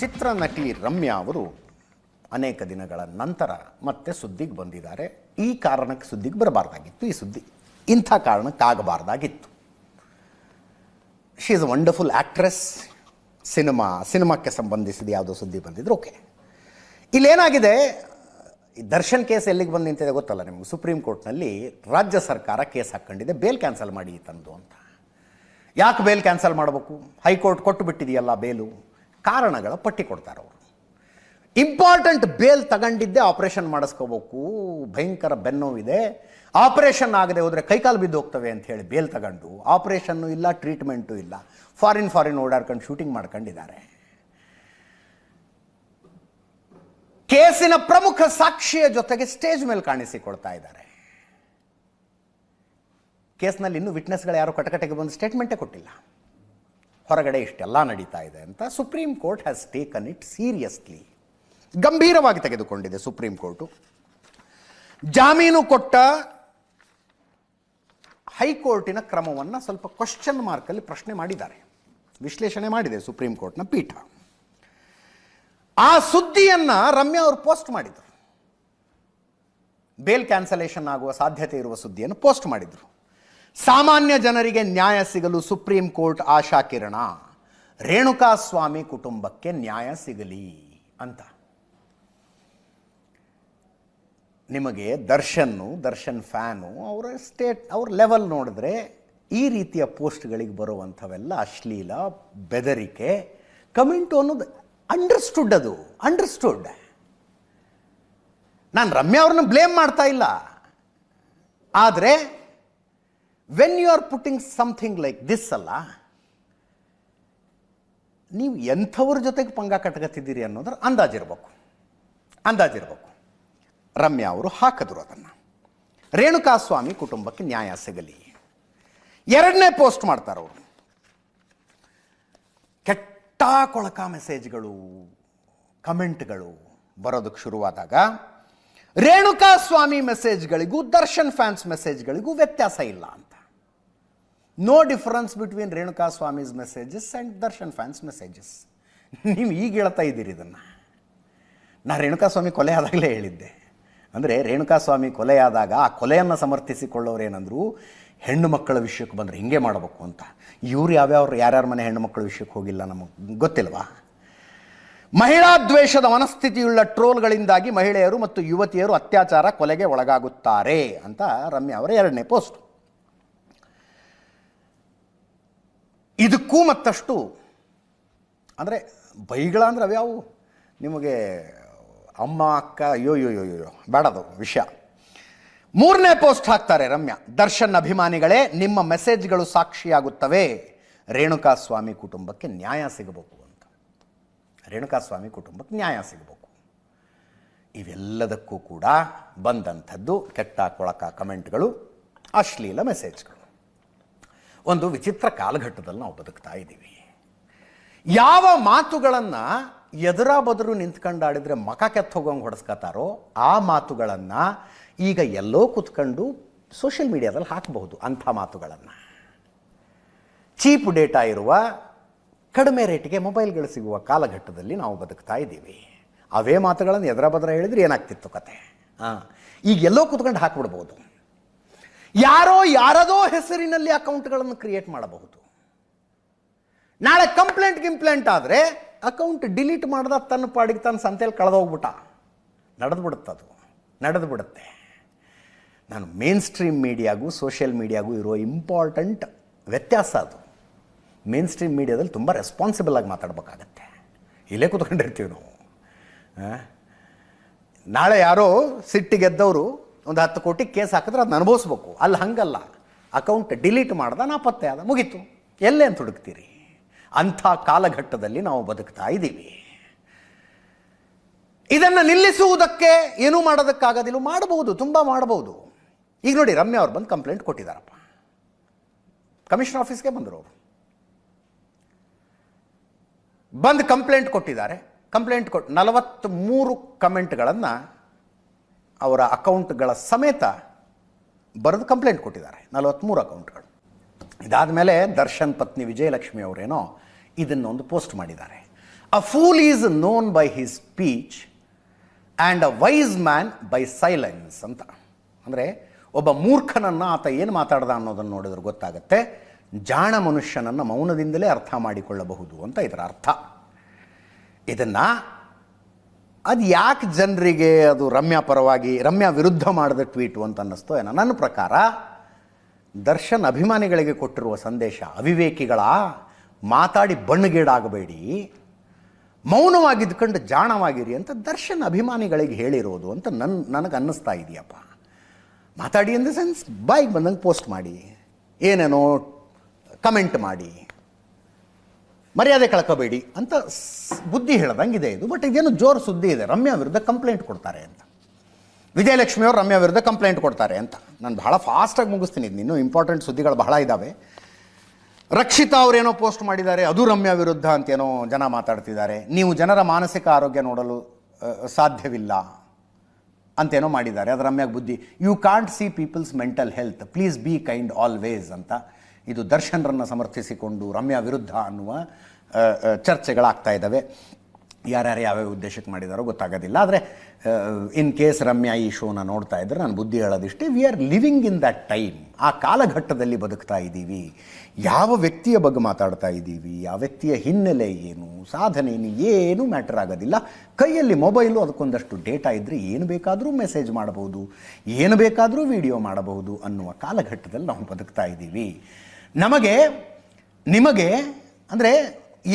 ಚಿತ್ರನಟಿ ರಮ್ಯಾ ಅವರು ಅನೇಕ ದಿನಗಳ ನಂತರ ಮತ್ತೆ ಸುದ್ದಿಗೆ ಬಂದಿದ್ದಾರೆ. ಈ ಕಾರಣಕ್ಕೆ ಸುದ್ದಿಗೆ ಬರಬಾರ್ದಾಗಿತ್ತು. ಈ ಸುದ್ದಿ ಇಂಥ ಕಾರಣಕ್ಕಾಗಬಾರ್ದಾಗಿತ್ತು. She is a wonderful actress cinema, ಸಿನಿಮಾಕ್ಕೆ ಸಂಬಂಧಿಸಿದ ಯಾವುದೋ ಸುದ್ದಿ ಬಂದಿದ್ರು ಓಕೆ ಇಲ್ಲೇನಾಗಿದೆ? ಈ ದರ್ಶನ್ ಕೇಸ್ ಎಲ್ಲಿಗೆ ಬಂದು ನಿಂತಿದೆ ಗೊತ್ತಲ್ಲ ನಿಮ್ಗೆ? ಸುಪ್ರೀಂ ಕೋರ್ಟ್ನಲ್ಲಿ ರಾಜ್ಯ ಸರ್ಕಾರ ಕೇಸ್ ಹಾಕ್ಕೊಂಡಿದೆ. ಬೇಲ್ ಕ್ಯಾನ್ಸಲ್ ಮಾಡಿ ತಂದು ಅಂತ. ಯಾಕೆ ಬೇಲ್ ಕ್ಯಾನ್ಸಲ್ ಮಾಡಬೇಕು? ಹೈಕೋರ್ಟ್ ಕೊಟ್ಟು ಬಿಟ್ಟಿದೆಯಲ್ಲ ಬೇಲು ಕಾರಣಗಳ ಪಟ್ಟಿ ಕೊಡ್ತಾರೆ ಅವರು. ಇಂಪಾರ್ಟೆಂಟ್ ಬೇಲ್ ತಗೊಂಡಿದ್ದೆ ಆಪರೇಷನ್ ಮಾಡಿಸ್ಕೋಬೇಕು. ಭಯಂಕರ ಬೆನ್ನೋವಿದೆ. ಆಪರೇಷನ್ ಆಗದೆ ಹೋದರೆ ಕೈಕಾಲು ಬಿದ್ದು ಹೋಗ್ತವೆ ಅಂತ ಹೇಳಿ ಬೇಲ್ ತಗೊಂಡು. ಆಪರೇಷನ್ನು ಇಲ್ಲ ಟ್ರೀಟ್ಮೆಂಟು ಇಲ್ಲ. ಫಾರಿನ್ ಫಾರಿನ್ ಓಡಾಡ್ಕೊಂಡು ಶೂಟಿಂಗ್ ಮಾಡ್ಕೊಂಡಿದ್ದಾರೆ. ಕೇಸಿನ ಪ್ರಮುಖ ಸಾಕ್ಷಿಯ ಜೊತೆಗೆ ಸ್ಟೇಜ್ ಮೇಲೆ ಕಾಣಿಸಿಕೊಳ್ತಾ ಇದ್ದಾರೆ. ಕೇಸ್ನಲ್ಲಿ ಇನ್ನೂ ವಿಟ್ನೆಸ್ಗಳು ಯಾರು ಕಟಕಟೆಗೆ ಬಂದು ಸ್ಟೇಟ್ಮೆಂಟೇ ಕೊಟ್ಟಿಲ್ಲ. ಹೊರಗಡೆ ಇಷ್ಟೆಲ್ಲ ನಡೀತಾ ಇದೆ ಅಂತ Supreme Court has taken it seriously ಗಂಭೀರವಾಗಿ ತೆಗೆದುಕೊಂಡಿದೆ ಸುಪ್ರೀಂ ಕೋರ್ಟು ಜಾಮೀನು ಕೊಟ್ಟ ಹೈಕೋರ್ಟಿನ ಕ್ರಮವನ್ನು ಸ್ವಲ್ಪ ಕ್ವಶನ್ ಮಾರ್ಕಲ್ಲಿ ಪ್ರಶ್ನೆ ಮಾಡಿದ್ದಾರೆ. ವಿಶ್ಲೇಷಣೆ ಮಾಡಿದೆ ಸುಪ್ರೀಂ ಕೋರ್ಟ್ನ ಪೀಠ. ಆ ಸುದ್ದಿಯನ್ನ ರಮ್ಯಾ ಅವರು ಪೋಸ್ಟ್ ಮಾಡಿದರು. ಬೇಲ್ ಕ್ಯಾನ್ಸಲೇಷನ್ ಆಗುವ ಸಾಧ್ಯತೆ ಇರುವ ಸುದ್ದಿಯನ್ನು ಪೋಸ್ಟ್ ಮಾಡಿದರು. ಸಾಮಾನ್ಯ ಜನರಿಗೆ ನ್ಯಾಯ ಸಿಗಲು ಸುಪ್ರೀಂ ಕೋರ್ಟ್ ಆಶಾಕಿರಣ ರೇಣುಕಾಸ್ವಾಮಿ ಕುಟುಂಬಕ್ಕೆ ನ್ಯಾಯ ಸಿಗಲಿ ಅಂತ. ನಿಮಗೆ ದರ್ಶನ್ನು, ದರ್ಶನ್ ಫ್ಯಾನು, ಅವರ ಸ್ಟೇಟ್, ಅವ್ರ ಲೆವೆಲ್ ನೋಡಿದ್ರೆ ಈ ರೀತಿಯ ಪೋಸ್ಟ್ಗಳಿಗೆ ಬರುವಂಥವೆಲ್ಲ ಅಶ್ಲೀಲ, ಬೆದರಿಕೆ, ಕಮೆಂಟು ಅನ್ನೋದು ಅಂಡರ್ಸ್ಟುಡ್ ಅದು ಅಂಡರ್ಸ್ಟುಡ್ ನಾನು ರಮ್ಯಾ ಅವ್ರನ್ನ ಬ್ಲೇಮ್ ಮಾಡ್ತಾ ಇಲ್ಲ. ಆದರೆ when you are putting something like this ಅಲ್ಲ, ನೀವು ಎಂಥವ್ರ ಜೊತೆಗೆ ಪಂಗ ಕಟ್ಕತ್ತಿದ್ದೀರಿ ಅನ್ನೋದ್ರ ಅಂದಾಜಿರ್ಬೇಕು ಅಂದಾಜಿರ್ಬೇಕು ರಮ್ಯಾ ಅವರು ಹಾಕಿದ್ರು ಅದನ್ನು. ರೇಣುಕಾಸ್ವಾಮಿ ಕುಟುಂಬಕ್ಕೆ ನ್ಯಾಯ ಸಿಗಲಿ. ಎರಡನೇ ಪೋಸ್ಟ್ ಮಾಡ್ತಾರೆ ಅವರು. ಕೆಟ್ಟ ಕೊಳಕ ಮೆಸೇಜ್ಗಳು, ಕಮೆಂಟ್ಗಳು ಬರೋದಕ್ಕೆ ಶುರುವಾದಾಗ ರೇಣುಕಾಸ್ವಾಮಿ ಮೆಸೇಜ್ಗಳಿಗೂ ದರ್ಶನ್ ಫ್ಯಾನ್ಸ್ ಮೆಸೇಜ್ಗಳಿಗೂ ವ್ಯತ್ಯಾಸ ಇಲ್ಲ ಅಂತ. No difference between Renuka Swamy's messages and Darshan fans messages ನೀವು ಈಗ ಹೇಳ್ತಾ ಇದ್ದೀರಿ ಇದನ್ನು. ನಾ ರೇಣುಕಾಸ್ವಾಮಿ ಕೊಲೆ ಆದಾಗಲೇ ಹೇಳಿದ್ದೆ. ಅಂದರೆ ರೇಣುಕಾ ಸ್ವಾಮಿ ಕೊಲೆಯಾದಾಗ ಆ ಕೊಲೆಯನ್ನು ಸಮರ್ಥಿಸಿಕೊಳ್ಳೋರು ಏನಂದ್ರು ಹೆಣ್ಣು ಮಕ್ಕಳ ವಿಷಯಕ್ಕೆ ಬಂದರೆ ಹಿಂಗೆ ಮಾಡಬೇಕು ಅಂತ. ಇವ್ರು ಯಾವ್ಯಾವ್ರು ಯಾರ್ಯಾರ ಮನೆ ಹೆಣ್ಣು ಮಕ್ಕಳ ವಿಷಯಕ್ಕೆ ಹೋಗಿಲ್ಲ ನಮಗೆ ಗೊತ್ತಿಲ್ವಾ? ಮಹಿಳಾ ದ್ವೇಷದ ಮನಸ್ಥಿತಿಯುಳ್ಳ ಟ್ರೋಲ್ಗಳಿಂದಾಗಿ ಮಹಿಳೆಯರು ಮತ್ತು ಯುವತಿಯರು ಅತ್ಯಾಚಾರ ಕೊಲೆಗೆ ಒಳಗಾಗುತ್ತಾರೆ ಅಂತ ರಮ್ಯಾ ಅವರ ಎರಡನೇ ಪೋಸ್ಟ್. ಇದಕ್ಕೂ ಮತ್ತಷ್ಟು, ಅಂದರೆ ಬೈಗಳ ಅಂದ್ರೆ ಅವ್ಯಾವು ನಿಮಗೆ ಅಮ್ಮ, ಅಕ್ಕ, ಅಯ್ಯೋ ಯೋ ಯೋ ಯೋ ಬೇಡದು ವಿಷಯ. ಮೂರನೇ ಪೋಸ್ಟ್ ಹಾಕ್ತಾರೆ ರಮ್ಯಾ, ದರ್ಶನ್ ಅಭಿಮಾನಿಗಳೇ, ನಿಮ್ಮ ಮೆಸೇಜ್ಗಳು ಸಾಕ್ಷಿಯಾಗುತ್ತವೆ. ರೇಣುಕಾಸ್ವಾಮಿ ಕುಟುಂಬಕ್ಕೆ ನ್ಯಾಯ ಸಿಗಬೇಕು ಅಂತ. ರೇಣುಕಾ ಸ್ವಾಮಿ ಕುಟುಂಬಕ್ಕೆ ನ್ಯಾಯ ಸಿಗಬೇಕು. ಇವೆಲ್ಲದಕ್ಕೂ ಕೂಡ ಬಂದಂಥದ್ದು ಕೆಟ್ಟ ಕೊಳಕ ಕಮೆಂಟ್ಗಳು, ಅಶ್ಲೀಲ ಮೆಸೇಜ್ಗಳು. ಒಂದು ವಿಚಿತ್ರ ಕಾಲಘಟ್ಟದಲ್ಲಿ ನಾವು ಬದುಕ್ತಾ ಇದ್ದೀವಿ. ಯಾವ ಮಾತುಗಳನ್ನು ಎದುರ ಬದುರು ನಿಂತ್ಕೊಂಡಾಡಿದ್ರೆ ಮಕ ಹೋಗೋಂಗೆ ಹೊಡೆಸ್ಕೊತಾರೋ ಆ ಮಾತುಗಳನ್ನು ಈಗ ಎಲ್ಲೋ ಕೂತ್ಕೊಂಡು ಸೋಷಿಯಲ್ ಮೀಡಿಯಾದಲ್ಲಿ ಹಾಕಬಹುದು ಅಂಥ ಮಾತುಗಳನ್ನು. ಚೀಪ್ ಡೇಟಾ ಇರುವ, ಕಡಿಮೆ ರೇಟಿಗೆ ಮೊಬೈಲ್ಗಳು ಸಿಗುವ ಕಾಲಘಟ್ಟದಲ್ಲಿ ನಾವು ಬದುಕ್ತಾ ಇದ್ದೀವಿ. ಅವೇ ಮಾತುಗಳನ್ನು ಎದರ ಬದರ ಹೇಳಿದ್ರೆ ಏನಾಗ್ತಿತ್ತು ಕತೆ? ಹಾಂ ಈಗ ಎಲ್ಲೋ ಕೂತ್ಕೊಂಡು ಹಾಕ್ಬಿಡ್ಬೋದು. ಯಾರೋ ಯಾರದೋ ಹೆಸರಿನಲ್ಲಿ ಅಕೌಂಟ್ಗಳನ್ನು ಕ್ರಿಯೇಟ್ ಮಾಡಬಹುದು. ನಾಳೆ ಕಂಪ್ಲೇಂಟ್ ಗಿಂಪ್ಲೇಂಟ್ ಆದರೆ ಅಕೌಂಟ್ ಡಿಲೀಟ್ ಮಾಡಿದ ತನ್ನ ಪಾಡಿಗೆ ತನ್ನ ಸಂತೆಯಲ್ಲಿ ಕಳೆದೋಗ್ಬಿಟ್ಟ. ನಡೆದು ಬಿಡುತ್ತದು ನಡೆದು ಬಿಡುತ್ತೆ ನಾನು ಮೇನ್ ಸ್ಟ್ರೀಮ್ ಮೀಡಿಯಾಗೂ ಸೋಷಿಯಲ್ ಮೀಡಿಯಾಗೂ ಇರೋ ಇಂಪಾರ್ಟೆಂಟ್ ವ್ಯತ್ಯಾಸ ಅದು. ಮೇನ್ ಸ್ಟ್ರೀಮ್ ಮೀಡಿಯಾದಲ್ಲಿ ತುಂಬ ರೆಸ್ಪಾನ್ಸಿಬಲ್ ಆಗಿ ಮಾತಾಡಬೇಕಾಗತ್ತೆ. ಇಲ್ಲೇ ಕೂತ್ಕೊಂಡಿರ್ತೀವಿ ನಾವು? ನಾಳೆ ಯಾರೋ ಸಿಟ್ಟಿಗೆದ್ದವರು ಒಂದು ಹತ್ತು ಕೋಟಿ ಕೇಸ್ ಹಾಕಿದ್ರೆ ಅದನ್ನ ಅನುಭವಿಸ್ಬೇಕು. ಅಲ್ಲಿ ಹಂಗಲ್ಲ. ಅಕೌಂಟ್ ಡಿಲೀಟ್ ಮಾಡ್ದ ನಾಪತ್ತೆ ಆದ. ಮುಗೀತು. ಎಲ್ಲೇ ಅಂತ ಹುಡುಕ್ತೀರಿ? ಅಂಥ ಕಾಲಘಟ್ಟದಲ್ಲಿ ನಾವು ಬದುಕ್ತಾ ಇದ್ದೀವಿ. ಇದನ್ನು ನಿಲ್ಲಿಸುವುದಕ್ಕೆ ಏನೂ ಮಾಡೋದಕ್ಕಾಗೋದಿಲ್ಲ. ಮಾಡಬಹುದು ತುಂಬ ಮಾಡಬಹುದು ಈಗ ನೋಡಿ, ರಮ್ಯ ಅವ್ರು ಬಂದು ಕಂಪ್ಲೇಂಟ್ ಕೊಟ್ಟಿದ್ದಾರಪ್ಪ ಕಮಿಷನ್ ಆಫೀಸ್ಗೆ ಬಂದರು ಅವರು. ಬಂದು ಕಂಪ್ಲೇಂಟ್ ಕೊಟ್ಟಿದ್ದಾರೆ. ಕಂಪ್ಲೇಂಟ್ ಕೊಟ್ಟು ನಲವತ್ತ್ಮೂರು ಕಮೆಂಟ್ಗಳನ್ನು ಅವರ ಅಕೌಂಟ್ಗಳ ಸಮೇತ ಬರೆದು ಕಂಪ್ಲೇಂಟ್ ಕೊಟ್ಟಿದ್ದಾರೆ. ನಲವತ್ತ್ಮೂರು ಅಕೌಂಟ್ಗಳು. ಇದಾದ ಮೇಲೆ ದರ್ಶನ್ ಪತ್ನಿ ವಿಜಯಲಕ್ಷ್ಮಿ ಅವರೇನೋ ಇದನ್ನೊಂದು ಪೋಸ್ಟ್ ಮಾಡಿದ್ದಾರೆ. A fool is known by his speech and a wise man by silence ಅಂತ. ಅಂದರೆ ಒಬ್ಬ ಮೂರ್ಖನನ್ನು ಆತ ಏನು ಮಾತಾಡ್ದ ಅನ್ನೋದನ್ನು ನೋಡಿದ್ರೆ ಗೊತ್ತಾಗುತ್ತೆ. ಜಾಣ ಮನುಷ್ಯನನ್ನು ಮೌನದಿಂದಲೇ ಅರ್ಥ ಮಾಡಿಕೊಳ್ಳಬಹುದು ಅಂತ ಇದರ ಅರ್ಥ. ಇದನ್ನು ಅದು ಯಾಕೆ ಜನರಿಗೆ ಅದು ರಮ್ಯಾ ಪರವಾಗಿ, ರಮ್ಯಾ ವಿರುದ್ಧ ಮಾಡಿದ ಟ್ವೀಟು ಅಂತ ಅನ್ನಿಸ್ತೋ ಏನೋ? ನನ್ನ ಪ್ರಕಾರ ದರ್ಶನ್ ಅಭಿಮಾನಿಗಳಿಗೆ ಕೊಟ್ಟಿರುವ ಸಂದೇಶ ಅವಿವೇಕಿಗಳ, ಮಾತಾಡಿ ಬಣ್ಣಗೀಡಾಗಬೇಡಿ ಮೌನವಾಗಿದ್ಕೊಂಡು ಜಾಣವಾಗಿರಿ ಅಂತ ದರ್ಶನ್ ಅಭಿಮಾನಿಗಳಿಗೆ ಹೇಳಿರೋದು ಅಂತ ನನ್ನ ನನಗೆ ಅನ್ನಿಸ್ತಾ ಇದೆಯಪ್ಪ. ಮಾತಾಡಿ ಅಂದ ಸೆನ್ಸ್ ಬಾಯಿಗೆ ಬಂದಂಗೆ ಪೋಸ್ಟ್ ಮಾಡಿ, ಏನೇನೋ ಕಮೆಂಟ್ ಮಾಡಿ. ಮರ್ಯಾದೆ ಕಳ್ಕೋಬೇಡಿ ಅಂತ ಬುದ್ಧಿ ಹೇಳ್ದಂಗಿದೆ ಇದು. ಬಟ್ ಇದೇನು ಜೋರು ಸುದ್ದಿ ಇದೆ. ರಮ್ಯಾ ವಿರುದ್ಧ ಕಂಪ್ಲೇಂಟ್ ಕೊಡ್ತಾರೆ ಅಂತ. ವಿಜಯಲಕ್ಷ್ಮಿ ಅವರು ರಮ್ಯಾ ವಿರುದ್ಧ ಕಂಪ್ಲೇಂಟ್ ಕೊಡ್ತಾರೆ ಅಂತ. ನಾನು ಬಹಳ ಫಾಸ್ಟಾಗಿ ಮುಗಿಸ್ತೀನಿ. ಇದು ಇನ್ನೂ ಇಂಪಾರ್ಟೆಂಟ್ ಸುದ್ದಿಗಳು ಬಹಳ ಇದ್ದಾವೆ ರಕ್ಷಿತಾ ಅವರೇನೋ ಪೋಸ್ಟ್ ಮಾಡಿದ್ದಾರೆ. ಅದು ರಮ್ಯಾ ವಿರುದ್ಧ ಅಂತೇನೋ ಜನ ಮಾತಾಡ್ತಿದ್ದಾರೆ. ನೀವು ಜನರ ಮಾನಸಿಕ ಆರೋಗ್ಯ ನೋಡಲು ಸಾಧ್ಯವಿಲ್ಲ ಅಂತೇನೋ ಮಾಡಿದ್ದಾರೆ. ಅದು ರಮ್ಯಾಗ ಬುದ್ಧಿ. You can't see people's mental health please be kind always ಅಂತ. ಇದು ದರ್ಶನ್ರನ್ನು ಸಮರ್ಥಿಸಿಕೊಂಡು ರಮ್ಯಾ ವಿರುದ್ಧ ಅನ್ನುವ ಚರ್ಚೆಗಳಾಗ್ತಾ ಇದ್ದಾವೆ ಯಾರ್ಯಾರು ಯಾವ್ಯಾವ ಉದ್ದೇಶಕ್ಕೆ ಮಾಡಿದಾರೋ ಗೊತ್ತಾಗೋದಿಲ್ಲ. ಆದರೆ ಇನ್ ಕೇಸ್ ರಮ್ಯಾ ಈ ಶೋನ ನೋಡ್ತಾ ಇದ್ದರೆ ನಾನು ಬುದ್ಧಿ ಹೇಳೋದಿಷ್ಟೇ we are living in that time ಆ ಕಾಲಘಟ್ಟದಲ್ಲಿ ಬದುಕ್ತಾ ಇದ್ದೀವಿ. ಯಾವ ವ್ಯಕ್ತಿಯ ಬಗ್ಗೆ ಮಾತಾಡ್ತಾ ಇದ್ದೀವಿ? ಆ ವ್ಯಕ್ತಿಯ ಹಿನ್ನೆಲೆ ಏನು? ಸಾಧನೆ ಏನು ಏನೂ ಮ್ಯಾಟರ್ ಆಗೋದಿಲ್ಲ. ಕೈಯಲ್ಲಿ ಮೊಬೈಲು, ಅದಕ್ಕೊಂದಷ್ಟು ಡೇಟಾ ಇದ್ದರೆ ಏನು ಬೇಕಾದರೂ ಮೆಸೇಜ್ ಮಾಡಬಹುದು. ಏನು ಬೇಕಾದರೂ ವಿಡಿಯೋ ಮಾಡಬಹುದು ಅನ್ನುವ ಕಾಲಘಟ್ಟದಲ್ಲಿ ನಾವು ಬದುಕ್ತಾ ಇದ್ದೀವಿ. ನಮಗೆ, ನಿಮಗೆ, ಅಂದರೆ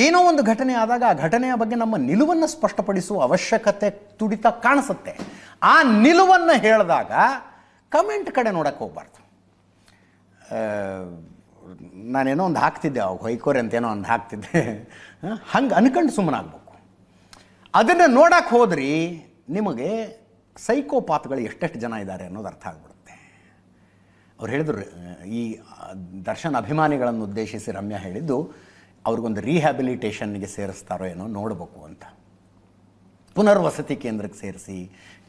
ಏನೋ ಒಂದು ಘಟನೆ ಆದಾಗ ಆ ಘಟನೆಯ ಬಗ್ಗೆ ನಮ್ಮ ನಿಲುವನ್ನು ಸ್ಪಷ್ಟಪಡಿಸುವ ಅವಶ್ಯಕತೆ ತುಡಿತ ಕಾಣಿಸುತ್ತೆ. ಆ ನಿಲುವನ್ನು ಹೇಳಿದಾಗ ಕಮೆಂಟ್ ಕಡೆ ನೋಡಕ್ಕೆ ಹೋಗ್ಬಾರ್ದು. ನಾನೇನೋ ಒಂದು ಹಾಕ್ತಿದ್ದೆ, ಅವಾಗ ಹೊಯ್ಕೋರೆ ಅಂತೇನೋ ಒಂದು ಹಾಕ್ತಿದ್ದೆ. ಹಂಗೆ ಅನ್ಕಂಡು ಸುಮ್ಮನಾಗಬೇಕು. ಅದನ್ನು ನೋಡಕ್ಕೆ ಹೋದ್ರಿ, ನಿಮಗೆ ಸೈಕೋಪಾತ್ಗಳು ಎಷ್ಟೆಷ್ಟು ಜನ ಇದ್ದಾರೆ ಅನ್ನೋದು ಅರ್ಥ ಆಗ್ಬಿಡುತ್ತೆ. ಅವ್ರು ಹೇಳಿದ್ರು, ಈ ದರ್ಶನ್ ಅಭಿಮಾನಿಗಳನ್ನು ಉದ್ದೇಶಿಸಿ ರಮ್ಯಾ ಹೇಳಿದ್ದು, ಅವ್ರಿಗೊಂದು ರೀಹ್ಯಾಬಿಲಿಟೇಷನ್ಗೆ ಸೇರಿಸ್ತಾರೋ ಏನೋ ನೋಡಬೇಕು ಅಂತ. ಪುನರ್ವಸತಿ ಕೇಂದ್ರಕ್ಕೆ ಸೇರಿಸಿ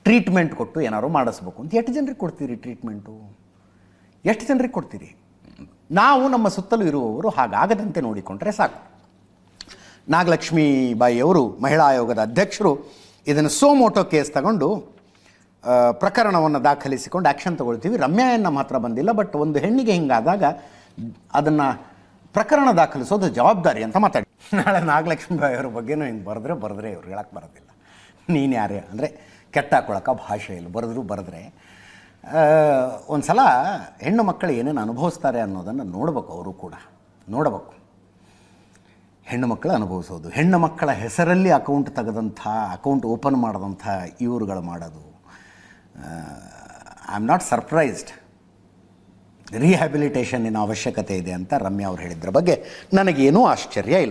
ಟ್ರೀಟ್ಮೆಂಟ್ ಕೊಟ್ಟು ಏನಾದ್ರು ಮಾಡಿಸ್ಬೇಕು ಅಂತ. ಎಷ್ಟು ಜನರಿಗೆ ಕೊಡ್ತೀರಿ ಟ್ರೀಟ್ಮೆಂಟು ಎಷ್ಟು ಜನರಿಗೆ ಕೊಡ್ತೀರಿ? ನಾವು ನಮ್ಮ ಸುತ್ತಲೂ ಇರುವವರು ಹಾಗಾಗದಂತೆ ನೋಡಿಕೊಂಡ್ರೆ ಸಾಕು. ನಾಗಲಕ್ಷ್ಮೀ ಬಾಯಿಯವರು ಮಹಿಳಾ ಆಯೋಗದ ಅಧ್ಯಕ್ಷರು ಇದನ್ನು ಸೋಮೋಟೋ ಕೇಸ್ ತಗೊಂಡು ಪ್ರಕರಣವನ್ನು ದಾಖಲಿಸಿಕೊಂಡು ಆ್ಯಕ್ಷನ್ ತಗೊಳ್ತೀವಿ. ರಮ್ಯಾ ಮಾತ್ರ ಬಂದಿಲ್ಲ, ಬಟ್ ಒಂದು ಹೆಣ್ಣಿಗೆ ಹಿಂಗಾದಾಗ ಅದನ್ನು ಪ್ರಕರಣ ದಾಖಲಿಸೋದು ಜವಾಬ್ದಾರಿ ಅಂತ ಮಾತಾಡಿ. ನಾಳೆ ನಾಗಲಕ್ಷ್ಮಿ ಬಾಯಿಯವ್ರ ಬಗ್ಗೆನೂ ಹಿಂಗೆ ಬರೆದ್ರೆ ಬರೆದ್ರೆ ಇವ್ರು ಹೇಳಕ್ಕೆ ಬರೋದಿಲ್ಲ. ನೀನು ಯಾರೇ ಅಂದರೆ ಭಾಷೆ ಇಲ್ಲ ಬರೆದ್ರು ಬರೆದ್ರೆ ಒಂದು ಸಲ ಹೆಣ್ಣು ಮಕ್ಕಳು ಏನೇನು ಅನುಭವಿಸ್ತಾರೆ ಅನ್ನೋದನ್ನು ನೋಡಬೇಕು ಅವರು ಕೂಡ. ನೋಡಬೇಕು. ಹೆಣ್ಣು ಮಕ್ಕಳು ಅನುಭವಿಸೋದು. ಹೆಣ್ಣು ಮಕ್ಕಳ ಹೆಸರಲ್ಲಿ ಅಕೌಂಟ್ ತೆಗೆದಂಥ ಅಕೌಂಟ್ ಓಪನ್ ಮಾಡಿದಂಥ ಇವರುಗಳು ಮಾಡೋದು. ಐ ಆಮ್ ನಾಟ್ ಸರ್ಪ್ರೈಸ್ಡ್ ರಿಹ್ಯಾಬಿಲಿಟೇಷನ್ನಿನ ಅವಶ್ಯಕತೆ ಇದೆ ಅಂತ ರಮ್ಯಾ ಅವ್ರು ಹೇಳಿದ್ರ ಬಗ್ಗೆ ನನಗೇನೂ ಆಶ್ಚರ್ಯ ಇಲ್ಲ.